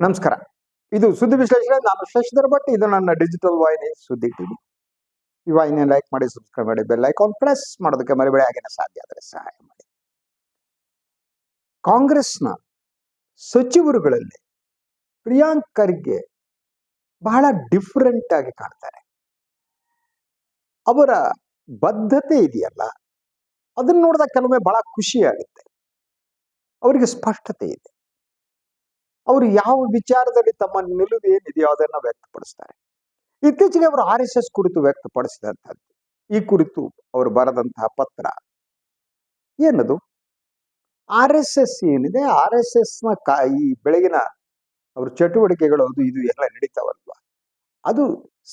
ನಮಸ್ಕಾರ. ಇದು ಸುದ್ದಿ ವಿಶ್ಲೇಷಣೆ. ನಾನು ಶಶಿಧರ್ ಭಟ್. ಇದು ನನ್ನ ಡಿಜಿಟಲ್ ವಾಹಿನಿ ಸುದ್ದಿ ಟಿವಿ ಈ ವಾಹಿನಿ ಲೈಕ್ ಮಾಡಿ ಸಬ್ಸ್ಕ್ರೈಬ್ ಮಾಡಿ ಬೆಲ್ ಐಕಾನ್ ಪ್ರೆಸ್ ಮಾಡೋದಕ್ಕೆ ಮರಿಬೇಡಿ. ಆಗಿನ ಸಾಧ್ಯ ಆದರೆ ಸಹಾಯ ಮಾಡಿ. ಕಾಂಗ್ರೆಸ್ನ ಸಚಿವರುಗಳಲ್ಲಿ ಪ್ರಿಯಾಂಕ್ ಖರ್ಗೆ ಬಹಳ ಡಿಫರೆಂಟ್ ಆಗಿ ಕಾಣ್ತಾರೆ. ಅವರ ಬದ್ಧತೆ ಇದೆಯಲ್ಲ, ಅದನ್ನ ನೋಡಿದಾಗ ಕೆಲವೊಮ್ಮೆ ಬಹಳ ಖುಷಿ ಆಗುತ್ತೆ ಅವರಿಗೆ ಸ್ಪಷ್ಟತೆ ಇದೆ. ಅವರು ಯಾವ ವಿಚಾರದಲ್ಲಿ ತಮ್ಮ ನಿಲುವು ಏನಿದೆಯೋ ಅದನ್ನ ವ್ಯಕ್ತಪಡಿಸ್ತಾರೆ. ಇತ್ತೀಚೆಗೆ ಅವರು ಆರ್ ಎಸ್ ಎಸ್ ಕುರಿತು ವ್ಯಕ್ತಪಡಿಸಿದಂಥದ್ದು. ಈ ಕುರಿತು ಅವರು ಬರೆದಂತಹ ಪತ್ರ. ಏನದು? ಆರ್ ಎಸ್ ಎಸ್ ಏನಿದೆ? ಆರ್ ಎಸ್ ಎಸ್ನ ಕಾ, ಈ ಬೆಳಗಿನ ಅವ್ರ ಚಟುವಟಿಕೆಗಳು ಅದು ಇದು ಎಲ್ಲ ನಡೀತಾವಲ್ವಾ? ಅದು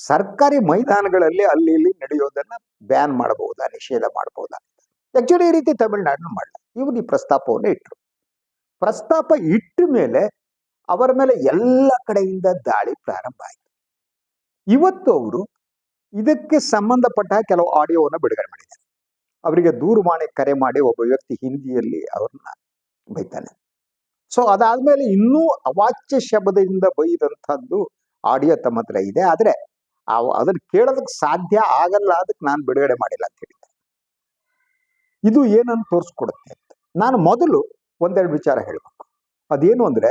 ಸರ್ಕಾರಿ ಮೈದಾನಗಳಲ್ಲಿ ಅಲ್ಲಿ ಇಲ್ಲಿ ನಡೆಯೋದನ್ನ ಬ್ಯಾನ್ ಮಾಡಬಹುದಾ? ನಿಷೇಧ ಮಾಡಬಹುದಾ? ಆಕ್ಚುಲಿ ಈ ರೀತಿ ತಮಿಳುನಾಡಿನ ಮಾಡಲ್ಲ ಇವರು ಈ ಪ್ರಸ್ತಾಪವನ್ನು ಇಟ್ಟರು ಪ್ರಸ್ತಾಪ ಇಟ್ಟ ಮೇಲೆ ಅವರ ಮೇಲೆ ಎಲ್ಲ ಕಡೆಯಿಂದ ದಾಳಿ ಪ್ರಾರಂಭ ಆಯಿತು. ಇವತ್ತು ಅವರು ಇದಕ್ಕೆ ಸಂಬಂಧಪಟ್ಟ ಕೆಲವು ಆಡಿಯೋವನ್ನು ಬಿಡುಗಡೆ ಮಾಡಿದ್ದಾರೆ. ಅವರಿಗೆ ದೂರವಾಣಿ ಕರೆ ಮಾಡಿ ಒಬ್ಬ ವ್ಯಕ್ತಿ ಹಿಂದಿಯಲ್ಲಿ ಅವ್ರನ್ನ ಬೈತಾನೆ. ಸೊ ಅದಾದ್ಮೇಲೆ ಇನ್ನೂ ಅವಾಚ್ಯ ಶಬ್ದದಿಂದ ಬೈದಂಥದ್ದು ಆಡಿಯೋ ತಮ್ಮ ಹತ್ರ ಇದೆ. ಆದರೆ ಅದನ್ನು ಕೇಳೋದಕ್ಕೆ ಸಾಧ್ಯ ಆಗಲ್ಲ, ಅದಕ್ಕೆ ನಾನು ಬಿಡುಗಡೆ ಮಾಡಿಲ್ಲ ಅಂತ ಹೇಳಿದ್ದೆ ಇದು ಏನನ್ನು ತೋರಿಸ್ಕೊಡುತ್ತೆ ಅಂತ. ನಾನು ಮೊದಲು ಒಂದೆರಡು ವಿಚಾರ ಹೇಳಬೇಕು. ಅದೇನು ಅಂದ್ರೆ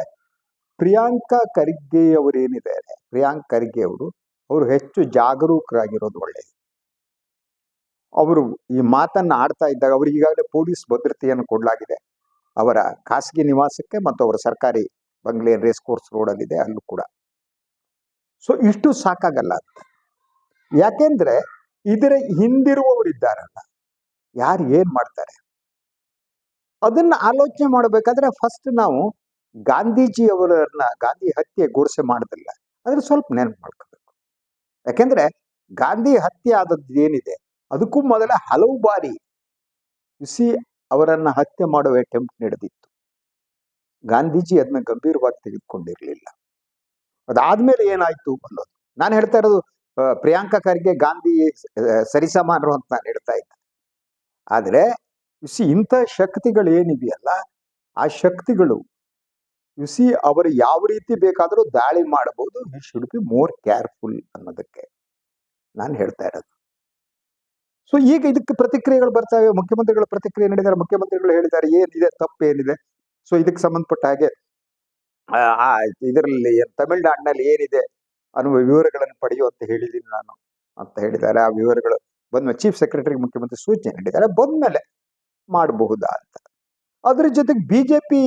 ಪ್ರಿಯಾಂಕಾ ಖರ್ಗೆ ಅವರೇನಿದ್ದಾರೆ ಪ್ರಿಯಾಂಕ್ ಖರ್ಗೆ ಅವರು ಅವರು ಹೆಚ್ಚು ಜಾಗರೂಕರಾಗಿರೋದು ಒಳ್ಳೆಯದು ಅವರು ಈ ಮಾತನ್ನು ಆಡ್ತಾ ಇದ್ದಾಗ ಅವರು ಈಗಾಗಲೇ ಪೊಲೀಸ್ ಭದ್ರತೆಯನ್ನು ಕೊಡಲಾಗಿದೆ. ಅವರ ಖಾಸಗಿ ನಿವಾಸಕ್ಕೆ ಮತ್ತು ಅವರ ಸರ್ಕಾರಿ ಬಂಗ್ಲೆ ರೇಸ್ ಕೋರ್ಸ್ ರೋಡಲ್ಲಿದೆ, ಅಲ್ಲೂ ಕೂಡ. ಸೊ ಇಷ್ಟು ಸಾಕಾಗಲ್ಲ ಅಂತ. ಯಾಕೆಂದ್ರೆ, ಇದರ ಹಿಂದಿರುವವರಿದ್ದಾರಲ್ಲ. ಯಾರು ಏನು ಮಾಡ್ತಾರೆ? ಅದನ್ನ ಆಲೋಚನೆ ಮಾಡಬೇಕಾದ್ರೆ ಫಸ್ಟ್ ನಾವು ಗಾಂಧೀಜಿ ಅವರನ್ನ ಗಾಂಧಿ ಹತ್ಯೆ ಗೋಡ್ಸೆ ಮಾಡೋದಿಲ್ಲ ಅದ್ರ ಸ್ವಲ್ಪ ನೆನಪು ಮಾಡ್ಕೋಬೇಕು. ಯಾಕೆಂದ್ರೆ ಗಾಂಧಿ ಹತ್ಯೆ ಆದದ್ದು ಏನಿದೆ ಅದಕ್ಕೂ ಮೊದಲ ಹಲವು ಬಾರಿ ಬಿಸಿ ಅವರನ್ನ ಹತ್ಯೆ ಮಾಡುವ ಅಟೆಂಪ್ಟ್ ನಡೆದಿತ್ತು. ಗಾಂಧೀಜಿ ಅದನ್ನ ಗಂಭೀರವಾಗಿ ತೆಗೆದುಕೊಂಡಿರ್ಲಿಲ್ಲ. ಅದಾದ್ಮೇಲೆ ಏನಾಯ್ತು ಅನ್ನೋದು. ನಾನು ಹೇಳ್ತಾ ಇರೋದು ಪ್ರಿಯಾಂಕಾ ಖರ್ಗೆ ಗಾಂಧಿ ಸರಿಸಮಾನರು ಅಂತ ನಾನು ಹೇಳ್ತಾ ಇದ್ದೆ. ಆದ್ರೆ ಸಿ ಇಂಥ ಶಕ್ತಿಗಳು ಏನಿದೆಯಲ್ಲ ಆ ಶಕ್ತಿಗಳು ಯು ಸಿ ಅವರು ಯಾವ ರೀತಿ ಬೇಕಾದರೂ ದಾಳಿ ಮಾಡಬಹುದು. We should be more careful ಅನ್ನೋದಕ್ಕೆ ನಾನು ಹೇಳ್ತಾ ಇರೋದು. ಸೊ ಈಗ ಇದಕ್ಕೆ ಪ್ರತಿಕ್ರಿಯೆಗಳು ಬರ್ತಾವೆ. ಮುಖ್ಯಮಂತ್ರಿಗಳ ಪ್ರತಿಕ್ರಿಯೆ ನೀಡಿದ್ದಾರೆ. ಮುಖ್ಯಮಂತ್ರಿಗಳು ಹೇಳಿದ್ದಾರೆ, ಏನಿದೆ ತಪ್ಪು ಏನಿದೆ ಸೊ ಇದಕ್ಕೆ ಸಂಬಂಧಪಟ್ಟ ಹಾಗೆ ಇದರಲ್ಲಿ ತಮಿಳ್ನಾಡಿನಲ್ಲಿ ಏನಿದೆ ಅನ್ನುವ ವಿವರಗಳನ್ನು ಪಡೆಯುವಂತ ಹೇಳಿದ್ದೀನಿ ನಾನು ಅಂತ ಹೇಳಿದ್ದಾರೆ. ಆ ವಿವರಗಳು ಬಂದ ಚೀಫ್ ಸೆಕ್ರೆಟರಿ ಮುಖ್ಯಮಂತ್ರಿ ಸೂಚನೆ ನೀಡಿದ್ದಾರೆ. ಬಂದ್ಮೇಲೆ ಮಾಡಬಹುದಾ ಅಂತ. ಅದ್ರ ಜೊತೆಗೆ ಬಿಜೆಪಿ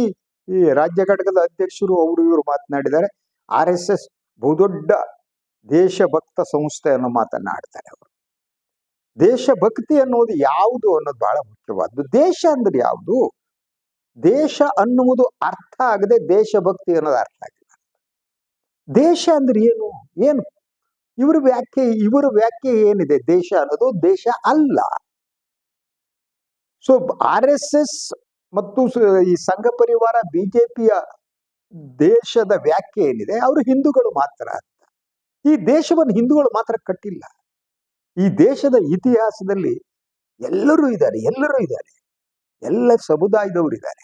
ಈ ರಾಜ್ಯ ಘಟಕದ ಅಧ್ಯಕ್ಷರು ಅವರು ಇವರು ಮಾತನಾಡಿದ್ದಾರೆ. ಆರ್ ಎಸ್ ಎಸ್ ಬಹುದೊಡ್ಡ ದೇಶಭಕ್ತ ಸಂಸ್ಥೆ ಅನ್ನೋ ಮಾತನ್ನ ಆಡ್ತಾರೆ ಅವರು. ದೇಶಭಕ್ತಿ ಅನ್ನೋದು ಯಾವುದು ಅನ್ನೋದು ಬಹಳ ಮುಖ್ಯವಾದ್ದು. ದೇಶ ಅಂದ್ರೆ ಯಾವುದು? ದೇಶ ಅನ್ನುವುದು ಅರ್ಥ ಆಗದೆ ದೇಶಭಕ್ತಿ ಅನ್ನೋದು ಅರ್ಥ ಆಗಿಲ್ಲ. ದೇಶ ಅಂದ್ರೆ ಏನು? ಏನು? ಇವ್ರ ವ್ಯಾಖ್ಯೆ, ಇವರ ವ್ಯಾಖ್ಯೆ ಏನಿದೆ? ದೇಶ ಅನ್ನೋದು ದೇಶ ಅಲ್ಲ. ಸೊ ಆರ್ ಎಸ್ ಎಸ್ ಮತ್ತು ಈ ಸಂಘ ಪರಿವಾರ ಬಿಜೆಪಿಯ ದೇಶದ ವ್ಯಾಖ್ಯೆ ಏನಿದೆ, ಅವರು ಹಿಂದೂಗಳು ಮಾತ್ರ ಅಂತ. ಈ ದೇಶವನ್ನು ಹಿಂದೂಗಳು ಮಾತ್ರ ಕಟ್ಟಿಲ್ಲ. ಈ ದೇಶದ ಇತಿಹಾಸದಲ್ಲಿ ಎಲ್ಲರೂ ಇದ್ದಾರೆ ಎಲ್ಲರೂ ಇದ್ದಾರೆ. ಎಲ್ಲ ಸಮುದಾಯದವರು ಇದ್ದಾರೆ.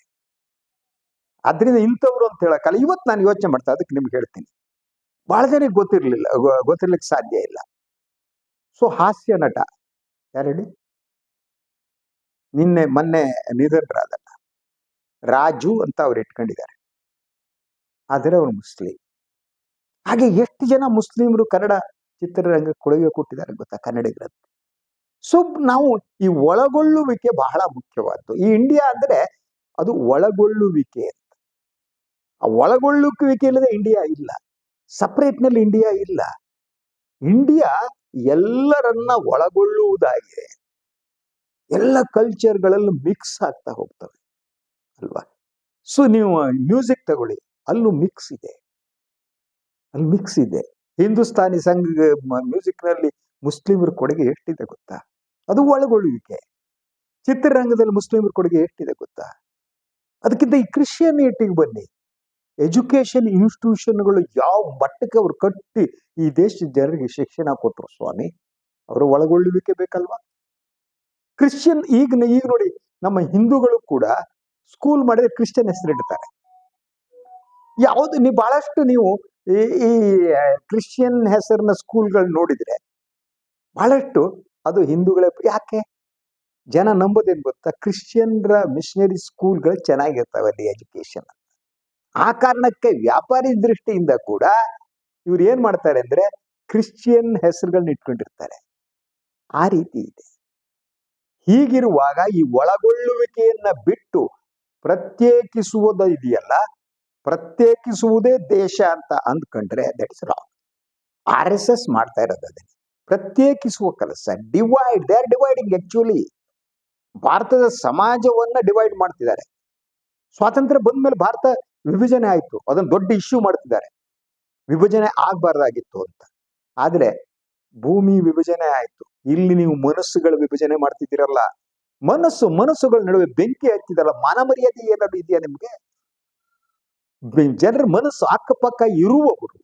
ಅದರಿಂದ ಇಂಥವ್ರು ಅಂತ ಹೇಳಕ್ಕಲ್ಲ ಇವತ್ತು ನಾನು ಯೋಚನೆ ಮಾಡ್ತಾ ಅದಕ್ಕೆ ನಿಮ್ಗೆ ಹೇಳ್ತೀನಿ. ಬಹಳ ಜನಕ್ಕೆ ಗೊತ್ತಿರಲಿಲ್ಲ ಗೊತ್ತಿರ್ಲಿಕ್ಕೆ ಸಾಧ್ಯ ಇಲ್ಲ. ಸೊ, ಹಾಸ್ಯ ನಟ, ಯಾರು ಹೇಳಿ? ನಿನ್ನೆ ಮೊನ್ನೆ ನಿಧನರಾದಲ್ಲ ರಾಜು ಅಂತ ಅವ್ರು ಇಟ್ಕೊಂಡಿದ್ದಾರೆ. ಆದರೆ ಅವರು ಮುಸ್ಲಿಂ. ಹಾಗೆ ಎಷ್ಟು ಜನ ಮುಸ್ಲಿಮರು ಕನ್ನಡ ಚಿತ್ರರಂಗ ಕೊಡುಗೆ ಕೊಟ್ಟಿದ್ದಾರೆ ಗೊತ್ತಾ ಕನ್ನಡಿಗರಲ್ಲಿ ಸೊ ನಾವು ಈ ಒಳಗೊಳ್ಳುವಿಕೆ ಬಹಳ ಮುಖ್ಯವಾದ್ದು. ಈ ಇಂಡಿಯಾ ಅಂದ್ರೆ ಅದು ಒಳಗೊಳ್ಳುವಿಕೆ ಅಂತ. ಆ ಒಳಗೊಳ್ಳುವಿಕೆ ಇಲ್ಲದೆ ಇಂಡಿಯಾ ಇಲ್ಲ. ಸಪರೇಟ್ನಲ್ಲಿ ಇಂಡಿಯಾ ಇಲ್ಲ. ಇಂಡಿಯಾ ಎಲ್ಲರನ್ನ ಒಳಗೊಳ್ಳುವುದಾಗಿದೆ. ಎಲ್ಲ ಕಲ್ಚರ್ಗಳಲ್ಲಿ ಮಿಕ್ಸ್ ಆಗ್ತಾ ಹೋಗ್ತವೆ. ಅಲ್ವಾ? ಸೊ ನೀವು ಮ್ಯೂಸಿಕ್ ತಗೊಳ್ಳಿ. ಅಲ್ಲೂ ಮಿಕ್ಸ್ ಇದೆ. ಅಲ್ಲಿ ಮಿಕ್ಸ್ ಇದೆ. ಹಿಂದೂಸ್ತಾನಿ ಸಂಘ ಮ್ಯೂಸಿಕ್ನಲ್ಲಿ ಮುಸ್ಲಿಮರ ಕೊಡುಗೆ ಎಷ್ಟಿದೆ ಗೊತ್ತಾ? ಅದು ಒಳಗೊಳ್ಳುವಿಕೆ. ಚಿತ್ರರಂಗದಲ್ಲಿ ಮುಸ್ಲಿಮರ ಕೊಡುಗೆ ಎಷ್ಟಿದೆ ಗೊತ್ತಾ? ಅದಕ್ಕಿಂತ ಈ ಕ್ರಿಶ್ಚಿಯನಿಟಿಗೆ ಬನ್ನಿ. ಎಜುಕೇಶನ್ ಇನ್ಸ್ಟಿಟ್ಯೂಷನ್ಗಳು ಯಾವ ಮಟ್ಟಕ್ಕೆ ಅವ್ರು ಕಟ್ಟಿ ಈ ದೇಶದ ಜನರಿಗೆ ಶಿಕ್ಷಣ ಕೊಟ್ಟರು ಸ್ವಾಮಿ? ಅವರು ಒಳಗೊಳ್ಳುವಿಕೆ ಬೇಕಲ್ವಾ? ಕ್ರಿಶ್ಚಿಯನ್ ಈಗ ಈಗ ನೋಡಿ ನಮ್ಮ ಹಿಂದೂಗಳು ಕೂಡ ಸ್ಕೂಲ್ ಮಾಡಿದ್ರೆ ಕ್ರಿಶ್ಚಿಯನ್ ಹೆಸರಿಡ್ತಾರೆ. ಯಾವುದು ನೀವು ಬಹಳಷ್ಟು ನೀವು ಈ ಕ್ರಿಶ್ಚಿಯನ್ ಹೆಸರಿನ ಸ್ಕೂಲ್ಗಳು ನೋಡಿದ್ರೆ ಬಹಳಷ್ಟು ಅದು ಹಿಂದೂಗಳೇ, ಯಾಕೆ? ಜನ ನಂಬೋದೇನು ಗೊತ್ತಾ? ಕ್ರಿಶ್ಚಿಯನ್ರ ಮಿಷನರಿ ಸ್ಕೂಲ್ಗಳು ಚೆನ್ನಾಗಿರ್ತಾವೆ ಅಲ್ಲಿ ಎಜುಕೇಶನ್ ಆ ಕಾರಣಕ್ಕೆ ವ್ಯಾಪಾರಿ ದೃಷ್ಟಿಯಿಂದ ಕೂಡ ಇವ್ರು ಏನ್ ಮಾಡ್ತಾರೆ ಅಂದ್ರೆ ಕ್ರಿಶ್ಚಿಯನ್ ಹೆಸರುಗಳನ್ನ ಇಟ್ಕೊಂಡಿರ್ತಾರೆ. ಆ ರೀತಿ ಇದೆ. ಹೀಗಿರುವಾಗ ಈ ಒಳಗೊಳ್ಳುವಿಕೆಯನ್ನ ಬಿಟ್ಟು ಪ್ರತ್ಯೇಕಿಸುವುದು ಇದೆಯಲ್ಲ? ಪ್ರತ್ಯೇಕಿಸುವುದೇ ದೇಶ ಅಂತ ಅಂದ್ಕೊಂಡ್ರೆ that is wrong R S S ಮಾಡ್ತಾ ಇರೋದು ಪ್ರತ್ಯೇಕಿಸುವ ಕೆಲಸ divide they are dividing actually ಭಾರತದ ಸಮಾಜವನ್ನ ಡಿವೈಡ್ ಮಾಡ್ತಿದ್ದಾರೆ. ಸ್ವಾತಂತ್ರ್ಯ ಬಂದ ಮೇಲೆ ಭಾರತ ವಿಭಜನೆ ಆಯ್ತು. ಅದನ್ನ ದೊಡ್ಡ ಇಶ್ಯೂ ಮಾಡ್ತಿದ್ದಾರೆ. ವಿಭಜನೆ ಆಗ್ಬಾರ್ದಾಗಿತ್ತು ಅಂತ. ಆದ್ರೆ ಭೂಮಿ ವಿಭಜನೆ ಆಯ್ತು. ಇಲ್ಲಿ ನೀವು ಮನಸ್ಸುಗಳ ವಿಭಜನೆ ಮಾಡ್ತಿದ್ದೀರಲ್ಲ? ಮನಸ್ಸು ಮನಸ್ಸುಗಳ ನಡುವೆ ಬೆಂಕಿ ಹಚ್ಚಿದಲ್ಲ ಮಾನ ಮರ್ಯಾದೆ ಏನಾದ್ರು ಇದೆಯಾ ನಿಮ್ಗೆ? ಜನರ ಮನಸ್ಸು ಅಕ್ಕಪಕ್ಕ ಇರುವವರು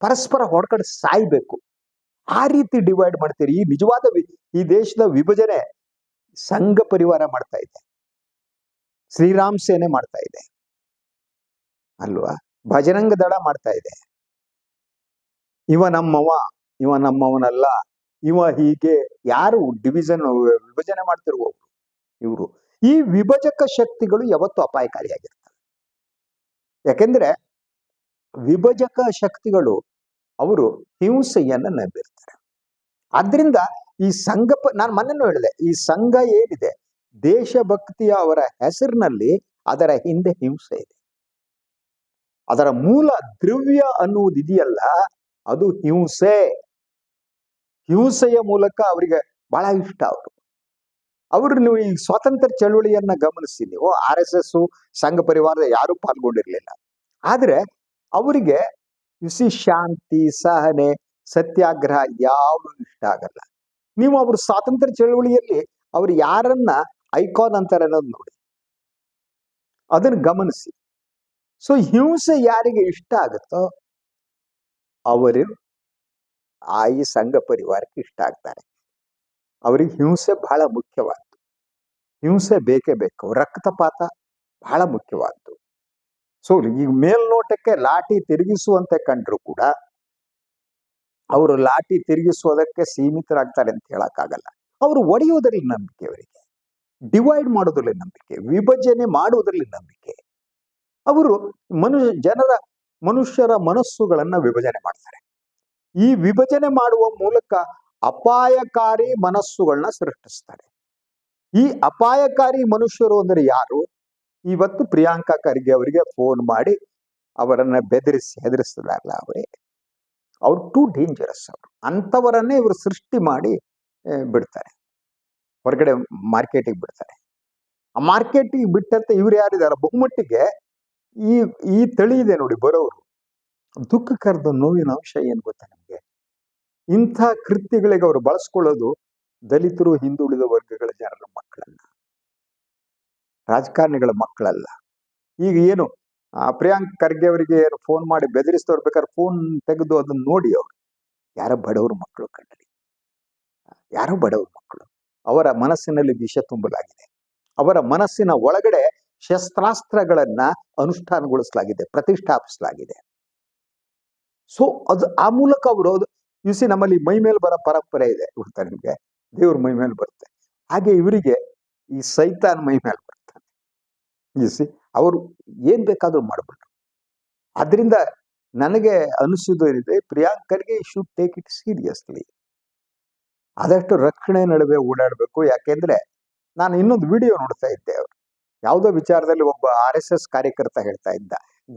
ಪರಸ್ಪರ ಹೊಡ್ಕಡೆ ಸಾಯ್ಬೇಕು. ಆ ರೀತಿ ಡಿವೈಡ್ ಮಾಡ್ತೀರಿ. ಈ ನಿಜವಾದ ಈ ದೇಶದ ವಿಭಜನೆ ಸಂಘ ಪರಿವಾರ ಮಾಡ್ತಾ ಇದೆ. ಶ್ರೀರಾಮ್ ಸೇನೆ ಮಾಡ್ತಾ ಇದೆ. ಅಲ್ವಾ? ಭಜರಂಗ ದಳ ಮಾಡ್ತಾ ಇದೆ. ಇವ ನಮ್ಮವ ಇವ ನಮ್ಮವನಲ್ಲ. ಇವ ಹೀಗೆ ಯಾರು ಡಿವಿಷನ್ ವಿಭಜನೆ ಮಾಡ್ತಿರುವವರು ಇವರು. ಈ ವಿಭಜಕ ಶಕ್ತಿಗಳು ಯಾವತ್ತು ಅಪಾಯಕಾರಿಯಾಗಿರ್ತವೆ. ಯಾಕೆಂದ್ರೆ ವಿಭಜಕ ಶಕ್ತಿಗಳು ಅವರು ಹಿಂಸೆಯನ್ನ ನಂಬಿರ್ತಾರೆ. ಆದ್ರಿಂದ ಈ ಸಂಘ ನಾನು ಮೊನ್ನೆನೂ ಹೇಳಿದೆ, ಈ ಸಂಘ ಏನಿದೆ, ದೇಶಭಕ್ತಿಯ ಅವರ ಹೆಸರಿನಲ್ಲಿ ಅದರ ಹಿಂದೆ ಹಿಂಸೆ ಇದೆ. ಅದರ ಮೂಲ ದ್ರವ್ಯ ಅನ್ನುವುದಿದೆಯಲ್ಲ ಅದು ಹಿಂಸೆ. ಹಿಂಸೆಯ ಮೂಲಕ ಅವರಿಗೆ ಬಹಳ ಇಷ್ಟ ಅವರು. ಅವರು ನೀವು ಈ ಸ್ವಾತಂತ್ರ್ಯ ಚಳುವಳಿಯನ್ನ ಗಮನಿಸಿ ನೀವು, ಆರ್ ಎಸ್ ಎಸ್ ಸಂಘ ಪರಿವಾರದ ಯಾರು ಪಾಲ್ಗೊಂಡಿರ್ಲಿಲ್ಲ. ಆದ್ರೆ ಅವರಿಗೆ ಯುಸಿ ಶಾಂತಿ, ಸಹನೆ, ಸತ್ಯಾಗ್ರಹ ಯಾವುದು ಇಷ್ಟ ಆಗಲ್ಲ. ನೀವು ಅವ್ರ ಸ್ವಾತಂತ್ರ್ಯ ಚಳುವಳಿಯಲ್ಲಿ ಅವ್ರು ಯಾರನ್ನ ಐಕಾನ್ ಅಂತಾರೆ ಅನ್ನೋದು ನೋಡಿ. ಅದನ್ನ ಗಮನಿಸಿ. ಸೊ ಹಿಂಸೆ ಯಾರಿಗೆ ಇಷ್ಟ ಆಗುತ್ತೋ ಅವರು ಆ ಈ ಸಂಘ ಪರಿವಾರಕ್ಕೆ ಇಷ್ಟ ಆಗ್ತಾರೆ. ಅವರಿಗೆ ಹಿಂಸೆ ಬಹಳ ಮುಖ್ಯವಾದ್ದು. ಹಿಂಸೆ ಬೇಕೇ ಬೇಕು. ರಕ್ತಪಾತ ಬಹಳ ಮುಖ್ಯವಾದ್ದು. ಸೊ ಈ ಮೇಲ್ನೋಟಕ್ಕೆ ಲಾಠಿ ತಿರುಗಿಸುವಂತೆ ಕಂಡ್ರು ಕೂಡ ಅವರು ಲಾಠಿ ತಿರುಗಿಸುವುದಕ್ಕೆ ಸೀಮಿತರಾಗ್ತಾರೆ ಅಂತ ಹೇಳಕ್ಕಾಗಲ್ಲ. ಅವರು ಒಡೆಯುವುದರಲ್ಲಿ ನಂಬಿಕೆ ಅವರಿಗೆ. ಡಿವೈಡ್ ಮಾಡೋದ್ರಲ್ಲಿ ನಂಬಿಕೆ. ವಿಭಜನೆ ಮಾಡುವುದರಲ್ಲಿ ನಂಬಿಕೆ. ಅವರು ಮನುಷ್ಯ ಜನರ ಮನುಷ್ಯರ ಮನಸ್ಸುಗಳನ್ನ ವಿಭಜನೆ ಮಾಡ್ತಾರೆ. ಈ ವಿಭಜನೆ ಮಾಡುವ ಮೂಲಕ ಅಪಾಯಕಾರಿ ಮನಸ್ಸುಗಳನ್ನ ಸೃಷ್ಟಿಸ್ತಾರೆ. ಈ ಅಪಾಯಕಾರಿ ಮನುಷ್ಯರು ಅಂದ್ರೆ ಯಾರು? ಇವತ್ತು ಪ್ರಿಯಾಂಕಾ ಖರ್ಗೆ ಅವರಿಗೆ ಫೋನ್ ಮಾಡಿ ಅವರನ್ನ ಬೆದರಿಸಿ, ಹೆದರಿಸಿದಾರಲ್ಲ ಅವರೇ? ಅವ್ರು ಟೂ ಡೇಂಜರಸ್ ಅವರು. ಅಂಥವರನ್ನೇ ಇವರು ಸೃಷ್ಟಿ ಮಾಡಿ ಬಿಡ್ತಾರೆ. ಹೊರಗಡೆ ಮಾರ್ಕೆಟಿಗೆ ಬಿಡ್ತಾರೆ. ಆ ಮಾರ್ಕೆಟಿಗೆ ಬಿಟ್ಟಂತ ಇವ್ರು ಯಾರಿದಾರ ಬಹುಮಟ್ಟಿಗೆ ಈ ಈ ತಳಿ ಇದೆ ನೋಡಿ, ಬರೋರು. ದುಃಖಕರದ ನೋವಿನ ಅಂಶ ಏನು ಗೊತ್ತಾ ನಿಮಗೆ? ಇಂಥ ಕೃತ್ಯಗಳಿಗೆ ಅವರು ಬಳಸ್ಕೊಳ್ಳೋದು ದಲಿತರು ಹಿಂದುಳಿದ ವರ್ಗಗಳ ಜನರ ಮಕ್ಕಳಲ್ಲ. ರಾಜಕಾರಣಿಗಳ ಮಕ್ಕಳಲ್ಲ. ಈಗ ಏನು ಆ, ಪ್ರಿಯಾಂಕ್ ಖರ್ಗೆ ಅವರಿಗೆ ಫೋನ್ ಮಾಡಿ ಬೆದರಿಸ್ತವ್ರು ಬೇಕಾದ್ರೆ ಫೋನ್ ತೆಗೆದು ಅದನ್ನ ನೋಡಿ ಅವರು. ಯಾರೋ ಬಡವ್ರ ಮಕ್ಕಳು ಕಣ್ಣಲ್ಲಿ ಯಾರೋ ಬಡವ್ರ ಮಕ್ಕಳು. ಅವರ ಮನಸ್ಸಿನಲ್ಲಿ ವಿಷ ತುಂಬಲಾಗಿದೆ. ಅವರ ಮನಸ್ಸಿನ ಒಳಗಡೆ ಶಸ್ತ್ರಾಸ್ತ್ರಗಳನ್ನ ಅನುಷ್ಠಾನಗೊಳಿಸಲಾಗಿದೆ ಪ್ರತಿಷ್ಠಾಪಿಸಲಾಗಿದೆ. ಸೊ ಅದು ಆ ಮೂಲಕ ಅವರು ಸಿ ನಮ್ಮಲ್ಲಿ ಮೈ ಮೇಲೆ ಬರೋ ಪರಂಪರೆ ಇದೆ ಗೊತ್ತಾ ನಿಮಗೆ? ದೇವ್ರ ಮೈ ಮೇಲೆ ಬರುತ್ತೆ. ಹಾಗೆ ಇವರಿಗೆ ಈ ಸೈತಾನ್ ಮೈ ಮೇಲೆ ಬರ್ತಾನೆ ಸಿ ಅವರು ಏನ್ ಬೇಕಾದ್ರೂ ಮಾಡ್ಬಿಟ್ರು ಅದರಿಂದ ನನಗೆ ಅನಿಸಿದ್ದು ಏನಿದೆ, ಪ್ರಿಯಾಂಕರ್ಗೆ ಶುಡ್ ಟೇಕ್ ಇಟ್ ಸೀರಿಯಸ್ಲಿ ಆದಷ್ಟು ರಕ್ಷಣೆ ನಡುವೆ ಓಡಾಡಬೇಕು. ಯಾಕೆಂದ್ರೆ ನಾನು ಇನ್ನೊಂದು ವಿಡಿಯೋ ನೋಡ್ತಾ ಇದ್ದೆ ಅವರು. ಯಾವುದೋ ವಿಚಾರದಲ್ಲಿ ಒಬ್ಬ ಆರ್ ಎಸ್ ಕಾರ್ಯಕರ್ತ ಹೇಳ್ತಾ ಇದ್ದ,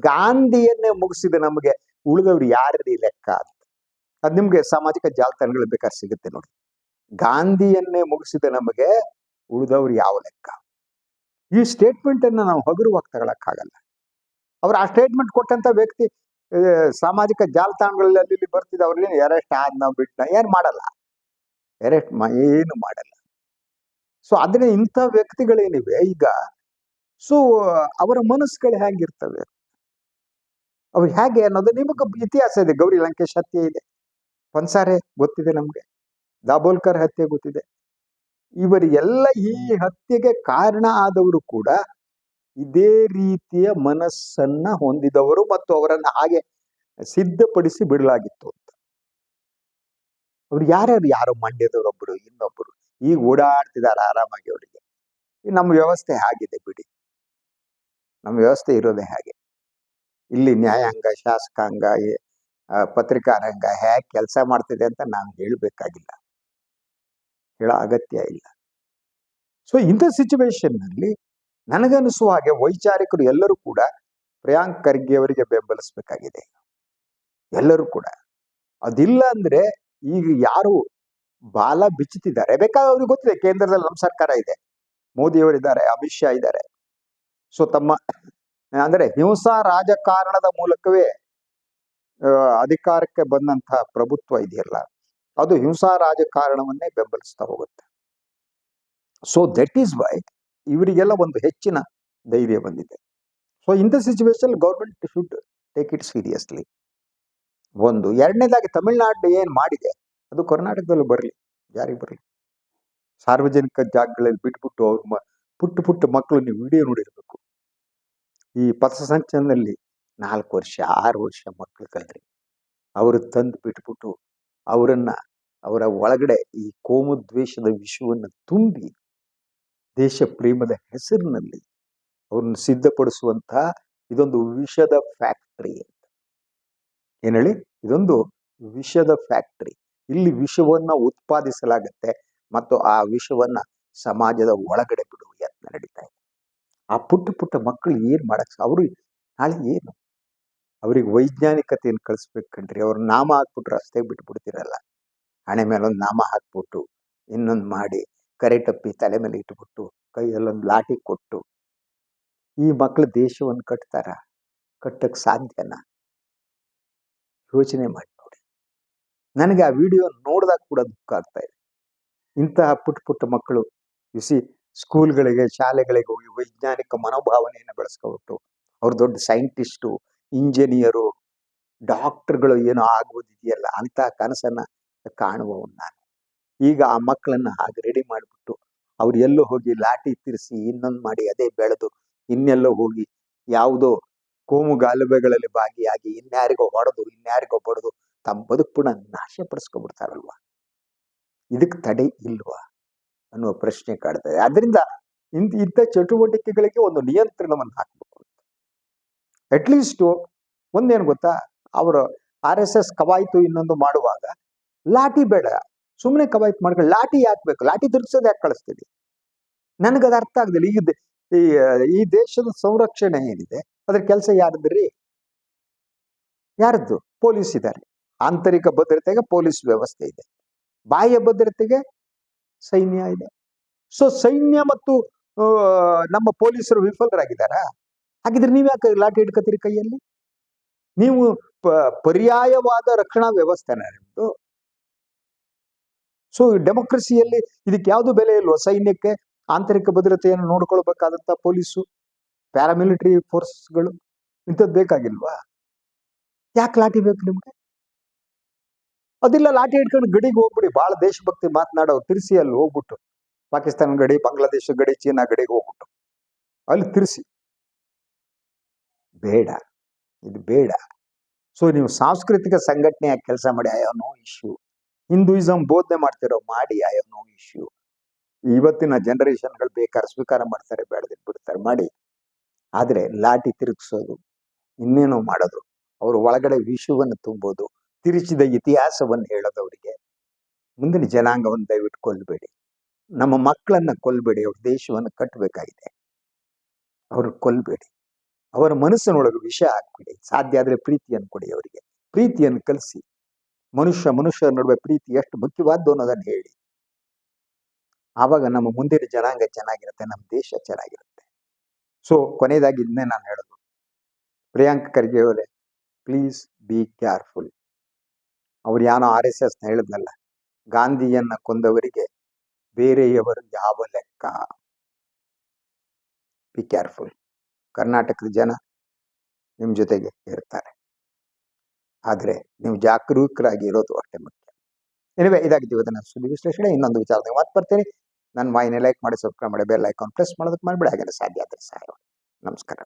ಗಾಂಧಿಯನ್ನೇ ಮುಗಿಸಿದೆ ನಮಗೆ. ಉಳಿದವ್ರು ಯಾರ್ರೀ ಲೆಕ್ಕ ಅಂತ. ಅದು ನಿಮ್ಗೆ ಸಾಮಾಜಿಕ ಜಾಲತಾಣಗಳು ಬೇಕಾದ್ರೆ ಸಿಗುತ್ತೆ ನೋಡಿ ಗಾಂಧಿಯನ್ನೇ ಮುಗಿಸಿದ ನಮಗೆ ಉಳಿದವ್ರು ಯಾವ ಲೆಕ್ಕ? ಈ ಸ್ಟೇಟ್ಮೆಂಟ್ ಅನ್ನ ನಾವು ಹಗುರವಾಗಿ ತಗೊಳಕ್ಕಾಗಲ್ಲ. ಅವ್ರು ಆ ಸ್ಟೇಟ್ಮೆಂಟ್ ಕೊಟ್ಟಂತ ವ್ಯಕ್ತಿ ಸಾಮಾಜಿಕ ಜಾಲತಾಣಗಳಲ್ಲಿ ಇಲ್ಲಿ ಬರ್ತಿದ್ದ ಅವ್ರಿಗೆ ಅರೆಸ್ಟ್ ಆದ್ ನಾವು ಬಿಟ್ಟ ಏನ್ ಮಾಡಲ್ಲ. ಅರೆಸ್ಟ್ ಏನು ಮಾಡಲ್ಲ. ಸೊ ಅದನ್ನ ಇಂಥ ವ್ಯಕ್ತಿಗಳೇನಿವೆ, ಈಗ ಸೊ ಅವರ ಮನಸ್ಸುಗಳು ಹೇಗಿರ್ತವೆ? ಅವ್ರು ಹೇಗೆ ಅನ್ನೋದು ನಿಮಗೆ ಇತಿಹಾಸ ಇದೆ. ಗೌರಿ ಲಂಕೇಶ್ ಹತ್ಯೆ ಇದೆ. ಪನ್ಸಾರೆ ಗೊತ್ತಿದೆ ನಮಗೆ. ದಾಬೋಲ್ಕರ್ ಹತ್ಯೆ ಗೊತ್ತಿದೆ. ಇವರಿಗೆಲ್ಲ ಈ ಹತ್ಯೆಗೆ ಕಾರಣ ಆದವರು ಕೂಡ ಇದೇ ರೀತಿಯ ಮನಸ್ಸನ್ನ ಹೊಂದಿದವರು ಮತ್ತು ಅವರನ್ನು ಹಾಗೆ ಸಿದ್ಧಪಡಿಸಿ ಬಿಡಲಾಗಿತ್ತು ಅಂತ. ಅವ್ರು ಯಾರ್ಯಾರು? ಯಾರು ಮಂಡ್ಯದವರೊಬ್ಬರು ಇನ್ನೊಬ್ಬರು ಈಗ ಓಡಾಡ್ತಿದ್ದಾರೆ ಆರಾಮಾಗಿ ಅವರಿಗೆ. ನಮ್ಮ ವ್ಯವಸ್ಥೆ ಹಾಗಿದೆ ಬಿಡಿ. ನಮ್ಮ ವ್ಯವಸ್ಥೆ ಇರೋದೇ ಹಾಗೆ. ಇಲ್ಲಿ ನ್ಯಾಯಾಂಗ ಶಾಸಕಾಂಗ ಎ- ಆ, ಪತ್ರಿಕಾ ರಂಗ ಹೇಗೆ ಕೆಲಸ ಮಾಡ್ತಿದೆ ಅಂತ ನಾನು ಹೇಳಬೇಕಾಗಿಲ್ಲ. ಹೇಳೋ ಅಗತ್ಯ ಇಲ್ಲ. ಸೊ ಇಂಥ ಸಿಚುವೇಶನ್ನಲ್ಲಿ ನನಗನ್ನಿಸುವ ಹಾಗೆ ವೈಚಾರಿಕರು ಎಲ್ಲರೂ ಕೂಡ ಪ್ರಿಯಾಂಕ್ ಖರ್ಗೆ ಅವರಿಗೆ ಬೆಂಬಲಿಸಬೇಕಾಗಿದೆ. ಎಲ್ಲರೂ ಕೂಡ. ಅದಿಲ್ಲ ಅಂದ್ರೆ ಈಗ ಯಾರು ಬಾಲ ಬಿಚ್ಚುತ್ತಿದ್ದಾರೆ. ಬೇಕಾದ್ರೆ ಅವ್ರಿಗೆ ಗೊತ್ತಿದೆ ಕೇಂದ್ರದಲ್ಲಿ ನಮ್ಮ ಸರ್ಕಾರ ಇದೆ. ಮೋದಿಯವರಿದ್ದಾರೆ ಅಮಿತ್ ಶಾ ಇದ್ದಾರೆ. ಸೊ ತಮ್ಮ ಅಂದ್ರೆ ಹಿಂಸಾ ರಾಜಕಾರಣದ ಮೂಲಕವೇ ಅಧಿಕಾರಕ್ಕೆ ಬಂದಂತಹ ಪ್ರಭುತ್ವ ಇದೆಯಲ್ಲ, ಅದು ಹಿಂಸಾ ರಾಜಕಾರಣವನ್ನೇ ಬೆಂಬಲಿಸ್ತಾ ಹೋಗುತ್ತೆ. ಸೊ ದಟ್ ಈಸ್ ವೈ ಇವರಿಗೆಲ್ಲ ಒಂದು ಹೆಚ್ಚಿನ ಧೈರ್ಯ ಬಂದಿದೆ. ಸೊ ಇಂಥ situation government should take it seriously ಒಂದು, ಎರಡನೇದಾಗಿ ತಮಿಳುನಾಡು ಏನು ಮಾಡಿದೆ, ಅದು ಕರ್ನಾಟಕದಲ್ಲೂ ಬರಲಿ, ಯಾರಿಗೆ ಬರಲಿ. ಸಾರ್ವಜನಿಕ ಜಾಗಗಳಲ್ಲಿ ಬಿಟ್ಬಿಟ್ಟು ಅವ್ರ ಪುಟ್ಟ ಪುಟ್ಟ ಮಕ್ಕಳು ನೀವು ವಿಡಿಯೋ ನೋಡಿರ್ಬೇಕು. ಈ ಪಥಸಂಚಲನದಲ್ಲಿ ನಾಲ್ಕು ವರ್ಷ, ಆರು ವರ್ಷ ಮಕ್ಕಳು ಕಲ್ರಿ ಅವರು ತಂದು ಬಿಟ್ಬಿಟ್ಟು ಅವರನ್ನ ಅವರ ಒಳಗಡೆ ಈ ಕೋಮದ್ವೇಷದ ವಿಷವನ್ನು ತುಂಬಿ ದೇಶ ಪ್ರೇಮದ ಹೆಸರಿನಲ್ಲಿ ಅವ್ರನ್ನ ಸಿದ್ಧಪಡಿಸುವಂತಹ ಇದೊಂದು ವಿಷದ ಫ್ಯಾಕ್ಟರಿ ಅಂತ. ಏನೇಳಿ ಇದೊಂದು ವಿಷದ ಫ್ಯಾಕ್ಟ್ರಿ. ಇಲ್ಲಿ ವಿಷವನ್ನು ಉತ್ಪಾದಿಸಲಾಗುತ್ತೆ ಮತ್ತು ಆ ವಿಷವನ್ನು ಸಮಾಜದ ಒಳಗಡೆ ಬಿಡುವ ಯತ್ನ ನಡೀತಾ ಇದೆ. ಆ ಪುಟ್ಟ ಪುಟ್ಟ ಮಕ್ಕಳು ಏನು ಮಾಡಕ್ಕೆ ಅವರು ನಾಳೆ ಏನು? ಅವ್ರಿಗೆ ವೈಜ್ಞಾನಿಕತೆಯನ್ನು ಕಳಿಸ್ಬೇಕು ಕಣ್ರಿ. ಅವ್ರ ನಾಮ ಹಾಕಿಬಿಟ್ಟು ರಸ್ತೆಗೆ ಬಿಟ್ಬಿಡ್ತಿರಲ್ಲ. ಹಣೆ ಮೇಲೊಂದು ನಾಮ ಹಾಕ್ಬಿಟ್ಟು, ಇನ್ನೊಂದು ಮಾಡಿ, ಕರೆ ಟಪ್ಪಿ ತಲೆ ಮೇಲೆ ಇಟ್ಬಿಟ್ಟು, ಕೈಯಲ್ಲೊಂದು ಲಾಟಿ ಕೊಟ್ಟು, ಈ ಮಕ್ಕಳು ದೇಶವನ್ನು ಕಟ್ತಾರ? ಕಟ್ಟಕ್ಕೆ ಸಾಧ್ಯನಾ? ಯೋಚನೆ ಮಾಡಿ ನೋಡಿ. ನನಗೆ ಆ ವಿಡಿಯೋ ನೋಡಿದಾಗ ಕೂಡ ದುಃಖ ಆಗ್ತಾ ಇದೆ. ಇಂತಹ ಪುಟ್ಟ ಪುಟ್ಟ ಮಕ್ಕಳು ಬಿಸಿ ಸ್ಕೂಲ್ಗಳಿಗೆ, ಶಾಲೆಗಳಿಗೆ ಹೋಗಿ ವೈಜ್ಞಾನಿಕ ಮನೋಭಾವನೆಯನ್ನು ಬೆಳೆಸ್ಕೊಬಿಟ್ಟು, ಅವ್ರು ದೊಡ್ಡ ಸೈಂಟಿಸ್ಟು, ಇಂಜಿನಿಯರು, ಡಾಕ್ಟರ್ಗಳು ಏನೋ ಆಗುವುದಿದೆಯಲ್ಲ ಅಂತ ಕನಸನ್ನ ಕಾಣುವವನು ನಾನು. ಈಗ ಆ ಮಕ್ಕಳನ್ನ ಹಾಗೆ ರೆಡಿ ಮಾಡಿಬಿಟ್ಟು, ಅವ್ರು ಎಲ್ಲೋ ಹೋಗಿ ಲಾಟಿ ತಿರ್ಸಿ ಇನ್ನೊಂದು ಮಾಡಿ ಅದೇ ಬೆಳೆದು, ಇನ್ನೆಲ್ಲೋ ಹೋಗಿ ಯಾವುದೋ ಕೋಮು ಗಾಲುಬೆಗಳಲ್ಲಿ ಭಾಗಿಯಾಗಿ ಇನ್ಯಾರಿಗೋ ಹೊಡೆದು, ಇನ್ಯಾರಿಗೋ ಬಡದು ತಮ್ಮ ಬದುಕು ನಾಶ ಪಡಿಸ್ಕೊಬಿಡ್ತಾರಲ್ವಾ? ಇದಕ್ಕೆ ತಡೆ ಇಲ್ವಾ? ಅನ್ನುವ ಪ್ರಶ್ನೆ ಕಾಡ್ತದೆ ಅದರಿಂದ ಇಂಥ ಇಂಥ ಚಟುವಟಿಕೆಗಳಿಗೆ ಒಂದು ನಿಯಂತ್ರಣವನ್ನು ಹಾಕಬೇಕು ಅಟ್ಲೀಸ್ಟು ಒಂದೇನು ಗೊತ್ತಾ? ಅವರು ಆರ್ ಎಸ್ ಎಸ್ ಕವಾಯಿತು ಇನ್ನೊಂದು ಮಾಡುವಾಗ ಲಾಠಿ ಬೇಡ. ಸುಮ್ಮನೆ ಕವಾಯ್ತು ಮಾಡ್ಕೊಂಡು ಲಾಠಿ ಯಾಕೆ ಬೇಕು? ಲಾಠಿ ತಿರ್ಗ್ಸೋದು ಯಾಕೆ ಕಳಿಸ್ತೀವಿ ನನಗದು ಅರ್ಥ ಆಗದಿಲ್ಲ. ಈಗ ಈ ದೇಶದ ಸಂರಕ್ಷಣೆ ಏನಿದೆ? ಅದ್ರ ಕೆಲಸ ಯಾರದ್ರಿ? ಯಾರದ್ದು? ಪೊಲೀಸ್ ಇದ್ದಾರೆ ಆಂತರಿಕ ಭದ್ರತೆಗೆ ಪೊಲೀಸ್ ವ್ಯವಸ್ಥೆ ಇದೆ. ಬಾಹ್ಯ ಭದ್ರತೆಗೆ ಸೈನ್ಯ ಇದೆ. ಸೊ ಸೈನ್ಯ ಮತ್ತು ನಮ್ಮ ಪೊಲೀಸರು ವಿಫಲರಾಗಿದ್ದಾರಾ? ಹಾಗಿದ್ರೆ ನೀವು ಯಾಕೆ ಲಾಠಿ ಹಿಡ್ಕತ್ತೀರಿ ಕೈಯಲ್ಲಿ? ನೀವು ಪರ್ಯಾಯವಾದ ರಕ್ಷಣಾ ವ್ಯವಸ್ಥೆನ ನಿಮ್ದು? ಸೊ ಡೆಮೋಕ್ರಸಿಯಲ್ಲಿ ಇದಕ್ಕೆ ಯಾವುದು ಬೆಲೆ ಇಲ್ವಾ? ಸೈನ್ಯಕ್ಕೆ ಆಂತರಿಕ ಭದ್ರತೆಯನ್ನು ನೋಡ್ಕೊಳ್ಬೇಕಾದಂಥ ಪೊಲೀಸು, ಪ್ಯಾರಾಮಿಲಿಟರಿ ಫೋರ್ಸ್ಗಳು ಇಂಥದ್ದು ಬೇಕಾಗಿಲ್ವಾ? ಯಾಕೆ ಲಾಠಿ ಬೇಕು ನಿಮ್ಗೆ? ಅದಿಲ್ಲ, ಲಾಠಿ ಹಿಡ್ಕೊಂಡು ಗಡಿಗೆ ಹೋಗ್ಬಿಡಿ. ಭಾಳ ದೇಶಭಕ್ತಿ ಮಾತನಾಡೋ ತಿರ್ಸಿ ಅಲ್ಲಿ ಹೋಗ್ಬಿಟ್ಟು. ಪಾಕಿಸ್ತಾನ ಗಡಿ, ಬಾಂಗ್ಲಾದೇಶ ಗಡಿ, ಚೀನಾ ಗಡಿಗೆ ಹೋಗ್ಬಿಟ್ಟು. ಅಲ್ಲಿ ತಿರ್ಸಿ. ಬೇಡ. ಇದು ಬೇಡ. ಸೊ ನೀವು ಸಾಂಸ್ಕೃತಿಕ ಸಂಘಟನೆಯಾಗಿ ಕೆಲಸ ಮಾಡಿ ಆಯೋ ನೋ ಇಶ್ಯೂ ಹಿಂದೂಯಿಸಂ ಬೋಧನೆ ಮಾಡ್ತಿರೋ ಮಾಡಿ ಆಯೋ ನೋ ಇಶ್ಯೂ ಇವತ್ತಿನ ಜನರೇಷನ್ಗಳು ಬೇಕಾದ್ರೆ ಸ್ವೀಕಾರ ಮಾಡ್ತಾರೆ ಬೇಡದಿಟ್ಟು ಬಿಡ್ತಾರೆ. ಮಾಡಿ. ಆದ್ರೆ ಲಾಠಿ ತಿರುಗಿಸೋದು, ಇನ್ನೇನೋ ಮಾಡೋದು. ಅವ್ರ ಒಳಗಡೆ ವಿಷವನ್ನು ತುಂಬೋದು. ತಿರುಚಿದ ಇತಿಹಾಸವನ್ನು ಹೇಳೋದವರಿಗೆ ಮುಂದಿನ ಜನಾಂಗವನ್ನು ದಯವಿಟ್ಟು ಕೊಲ್ಲಬೇಡಿ. ನಮ್ಮ ಮಕ್ಕಳನ್ನ ಕೊಲ್ಲಬೇಡಿ, ಅವ್ರ ದೇಶವನ್ನು ಕಟ್ಟಬೇಕಾಗಿದೆ. ಅವರು ಕೊಲ್ಲಬೇಡಿ. ಅವರ ಮನಸ್ಸಿನೊಳಗೆ ವಿಷ ಹಾಕ್ಬಿಡಿ. ಸಾಧ್ಯ ಆದ್ರೆ ಪ್ರೀತಿಯನ್ನು ಕೊಡಿ ಅವರಿಗೆ. ಪ್ರೀತಿಯನ್ನು ಕಲಿಸಿ. ಮನುಷ್ಯ ಮನುಷ್ಯರ ನಡುವೆ ಪ್ರೀತಿ ಎಷ್ಟು ಮುಖ್ಯವಾದ್ದು ಅನ್ನೋದನ್ನ ಹೇಳಿ. ಆವಾಗ ನಮ್ಮ ಮುಂದಿನ ಜನಾಂಗ ಚೆನ್ನಾಗಿರುತ್ತೆ, ನಮ್ಮ ದೇಶ ಚೆನ್ನಾಗಿರುತ್ತೆ. ಸೊ ಕೊನೆಯದಾಗಿ ಇದನ್ನೇ ನಾನು ಹೇಳೋದು? ಪ್ರಿಯಾಂಕ್ ಖರ್ಗೆ ಅವರೇ ಪ್ಲೀಸ್ ಬಿ ಕೇರ್ಫುಲ್ ಅವ್ರು ಯಾನೋ ಆರ್ ಎಸ್ ಎಸ್ ಹೇಳಿದ್ನಲ್ಲ, ಗಾಂಧಿಯನ್ನ ಕೊಂದವರಿಗೆ ಬೇರೆಯವರು ಯಾವ ಲೆಕ್ಕ? ಬಿ ಕೇರ್ಫುಲ್ ಕರ್ನಾಟಕದ ಜನ ನಿಮ್ಮ ಜೊತೆಗೆ ಇರ್ತಾರೆ. ಆದ್ರೆ ನೀವು ಜಾಗರೂಕರಾಗಿ ಇರೋದು ಅಷ್ಟೇ ಮುಖ್ಯ ಎನಿವೆ ಇದಾಗಿತ್ತು ಇವತ್ತಿನ ಸುದ್ದಿ ವಿಶ್ಲೇಷಣೆ. ಇನ್ನೊಂದು ವಿಚಾರದಾಗ ಮಾತು ಬರ್ತೀನಿ. ನನ್ನ ವಾಯಿನ ಲೈಕ್ ಮಾಡಿ ಸಬ್ಸ್ಕ್ರೈಬ್ ಮಾಡಿ ಬೆಲ್ ಐಕಾನ್ ಪ್ರೆಸ್ ಮಾಡೋದಕ್ಕೆ ಮಾಡಿಬಿಡಿ ಹಾಗೆ ಸಾಧ್ಯ ಆದರೆ ಸಹಾಯ ನಮಸ್ಕಾರ.